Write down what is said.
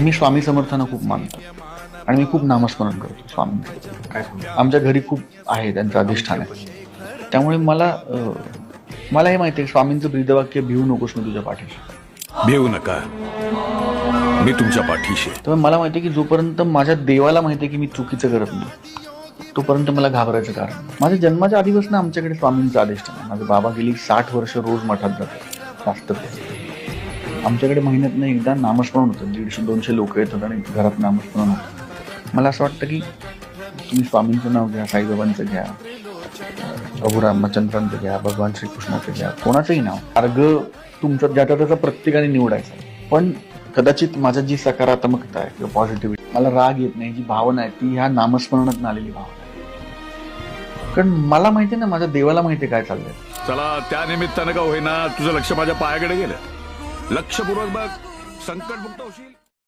मी स्वामी समर्थांना खूप मानतो. आणि मी खूप नामस्मरण करतो स्वामींचं आमच्या घरी खूप आहे त्यांचं अधिष्ठान आहे. त्यामुळे मला मला हे माहिती आहे स्वामींचं ब्रीदवाक्य भिवू नकोस मी तुझ्या पाठीशी. भिवू नका. मी तुमच्या पाठीशी. त्यामुळे मला माहिती आहे की जोपर्यंत माझ्या देवाला माहिती आहे की मी चुकीचं करत नाही तोपर्यंत मला घाबरायचं कारण. माझ्या जन्माच्या आधीपासून आमच्याकडे स्वामींचं अधिष्ठान आहे. माझे बाबा गेली साठ वर्ष रोज मठात जातात. जास्त आमच्याकडे महिन्यातनं एकदा नामस्मरण होतं. दीडशे दोनशे लोक येतात आणि घरात नामस्मरण होतं. मला असं वाटतं की तुम्ही स्वामींचं नाव घ्या साईबाबांचं घ्या प्रभू रामचंद्रांचं घ्या भगवान श्रीकृष्णाचं घ्या कोणाचंही नाव. मार्ग तुमचा ज्याचा त्याचा प्रत्येकाने निवडायचा. पण कदाचित माझ्या जी सकारात्मकता आहे किंवा पॉझिटिव्हिटी मला राग येत नाही जी भावना आहे ती ह्या नामस्मरणात आलेली भावना आहे. कारण मला माहिती आहे ना माझ्या देवाला माहिती आहे काय चाललंय. चला त्या निमित्तानं का होईना तुझं लक्ष माझ्या पायाकडे गेलं. लक्षपूर्वक बघ. संकट मुक्त होशील.